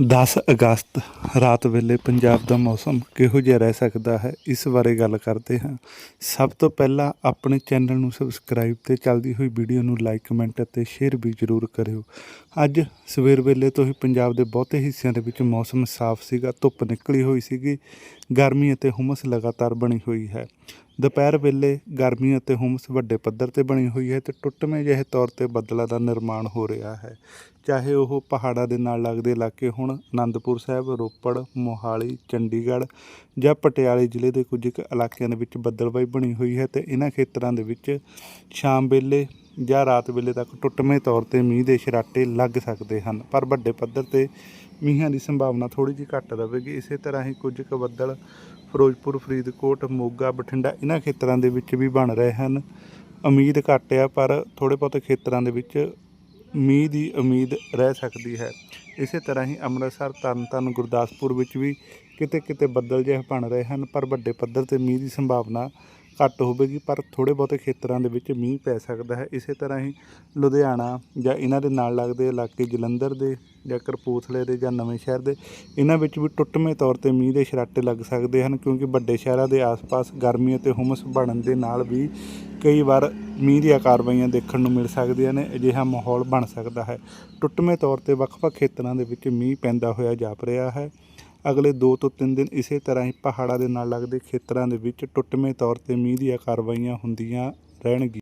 10 ਅਗਸਤ, ਰਾਤ ਵੇਲੇ ਪੰਜਾਬ ਦਾ ਮੌਸਮ ਕਿਹੋ ਜਿਹਾ ਰਹਿ ਸਕਦਾ ਹੈ, ਇਸ ਬਾਰੇ ਗੱਲ ਕਰਦੇ ਹਾਂ। ਸਭ ਤੋਂ ਪਹਿਲਾਂ ਆਪਣੇ ਚੈਨਲ ਨੂੰ ਸਬਸਕ੍ਰਾਈਬ ਤੇ ਚੱਲਦੀ ਹੋਈ ਵੀਡੀਓ ਨੂੰ ਲਾਈਕ ਕਮੈਂਟ ਅਤੇ ਸ਼ੇਅਰ ਵੀ ਜ਼ਰੂਰ ਕਰਿਓ। ਅੱਜ ਸਵੇਰ ਵੇਲੇ ਤੋਂ ਹੀ ਪੰਜਾਬ ਦੇ ਬਹੁਤੇ ਹਿੱਸਿਆਂ ਦੇ ਵਿੱਚ ਮੌਸਮ ਸਾਫ਼ ਸੀਗਾ, ਧੁੱਪ ਨਿਕਲੀ ਹੋਈ ਸੀਗੀ, ਗਰਮੀ ਅਤੇ ਹੁਮਸ ਲਗਾਤਾਰ ਬਣੀ ਹੋਈ ਹੈ। ਦੁਪਹਿਰ ਵੇਲੇ ਗਰਮੀ ਅਤੇ ਹੁਮਸ ਵੱਡੇ ਪੱਧਰ ਤੇ ਬਣੀ ਹੋਈ ਹੈ ਤੇ ਟੁੱਟਵੇਂ ਜਿਹੇ ਤੌਰ ਤੇ ਬੱਦਲਾਂ ਦਾ ਨਿਰਮਾਣ ਹੋ ਰਿਹਾ ਹੈ। ਚਾਹੇ ਉਹ ਪਹਾੜਾਂ ਦੇ ਨਾਲ ਲੱਗਦੇ ਇਲਾਕੇ ਹੋਣ ਆਨੰਦਪੁਰ ਸਾਹਿਬ, ਰੋਪੜ, ਮੋਹਾਲੀ, ਚੰਡੀਗੜ੍ਹ ਜਾਂ ਪਟਿਆਲੇ ਜ਼ਿਲ੍ਹੇ ਦੇ ਕੁਝ ਕੁ ਇਲਾਕਿਆਂ ਦੇ ਵਿੱਚ ਬੱਦਲਬਾਈ ਬਣੀ ਹੋਈ ਹੈ ਤੇ ਇਹਨਾਂ ਖੇਤਰਾਂ ਦੇ ਵਿੱਚ ਸ਼ਾਮ ਵੇਲੇ ਜਾਂ ਰਾਤ ਵੇਲੇ ਤੱਕ ਟੁੱਟਵੇਂ ਤੌਰ ਤੇ ਮੀਂਹ ਦੇ ਛਰਾਟੇ ਲੱਗ ਸਕਦੇ ਹਨ। ਪਰ ਵੱਡੇ ਪੱਧਰ ਤੇ ਮੀਂਹਾਂ ਦੀ ਸੰਭਾਵਨਾ ਥੋੜੀ ਜਿਹੀ ਘੱਟ ਰਹੇਗੀ ਇਸੇ ਤਰ੍ਹਾਂ ਹੀ ਕੁਝ ਕੁ ਬੱਦਲ ਫਿਰੋਜ਼ਪੁਰ, ਫਰੀਦਕੋਟ, ਮੋਗਾ, ਬਠਿੰਡਾ ਇਹਨਾਂ ਖੇਤਰਾਂ ਦੇ ਵਿੱਚ ਵੀ ਬਣ ਰਹੇ ਹਨ। ਉਮੀਦ ਘੱਟ ਆ, ਪਰ ਥੋੜੇ ਬਹੁਤੇ ਖੇਤਰਾਂ ਦੇ ਵਿੱਚ ਮੀਂਹ ਦੀ ਉਮੀਦ ਰਹਿ ਸਕਦੀ ਹੈ। ਇਸੇ ਤਰ੍ਹਾਂ ਹੀ ਅੰਮ੍ਰਿਤਸਰ ਤਰਨਤਾਰਨ ਗੁਰਦਾਸਪੁਰ ਵਿੱਚ ਵੀ ਕਿਤੇ ਕਿਤੇ ਬੱਦਲ ਜਿਹੇ ਬਣ ਰਹੇ ਹਨ, ਪਰ ਵੱਡੇ ਪੱਧਰ ਤੇ ਮੀਂਹ ਦੀ ਸੰਭਾਵਨਾ ਘੱਟ ਹੋਵੇਗੀ, ਪਰ ਥੋੜੇ ਬਹੁਤੇ ਖੇਤਰਾਂ ਦੇ ਵਿੱਚ ਮੀਂਹ ਪੈ ਸਕਦਾ ਹੈ। ਇਸੇ ਤਰ੍ਹਾਂ ਹੀ ਲੁਧਿਆਣਾ ਜਾਂ ਇਹਨਾਂ ਦੇ ਨਾਲ ਲੱਗਦੇ ਇਲਾਕੇ ਜਲੰਧਰ ਦੇ ਜਾਂ ਕਰਪੂਥਲੇ ਦੇ ਜਾਂ ਨਵੇਂ ਸ਼ਹਿਰ ਦੇ, ਇਹਨਾਂ ਵਿੱਚ ਵੀ ਟੁੱਟਵੇਂ ਤੌਰ ਤੇ ਮੀਂਹ ਦੇ ਛਰਾਟੇ ਲੱਗ ਸਕਦੇ ਹਨ, ਕਿਉਂਕਿ ਵੱਡੇ ਸ਼ਹਿਰਾਂ ਦੇ ਆਸ-ਪਾਸ ਗਰਮੀ ਅਤੇ ਹੁਮਸ ਬਣਨ ਦੇ ਨਾਲ ਵੀ ਕਈ ਵਾਰ ਮੀਂਹ ਦੀਆਂ ਕਾਰਵਾਈਆਂ ਦੇਖਣ ਨੂੰ ਮਿਲ ਸਕਦੀਆਂ ਨੇ, ਅਜਿਹਾ ਮਾਹੌਲ ਬਣ ਸਕਦਾ ਹੈ। ਟੁੱਟਵੇਂ ਤੌਰ ਤੇ ਵੱਖ-ਵੱਖ ਖੇਤਰਾਂ ਦੇ ਵਿੱਚ ਮੀਂਹ ਪੈਂਦਾ ਹੋਇਆ ਜਾਪ ਰਿਹਾ ਹੈ। ਅਗਲੇ 2 ਤੋਂ 3 ਦਿਨ ਇਸੇ ਤਰ੍ਹਾਂ ਹੀ ਪਹਾੜਾਂ ਦੇ ਨਾਲ ਲੱਗਦੇ ਖੇਤਰਾਂ ਦੇ ਵਿੱਚ ਟੁੱਟਵੇਂ ਤੌਰ ਤੇ ਮੀਂਹ ਦੀਆਂ ਕਾਰਵਾਈਆਂ ਹੁੰਦੀਆਂ ਰਹਿਣਗੀਆਂ।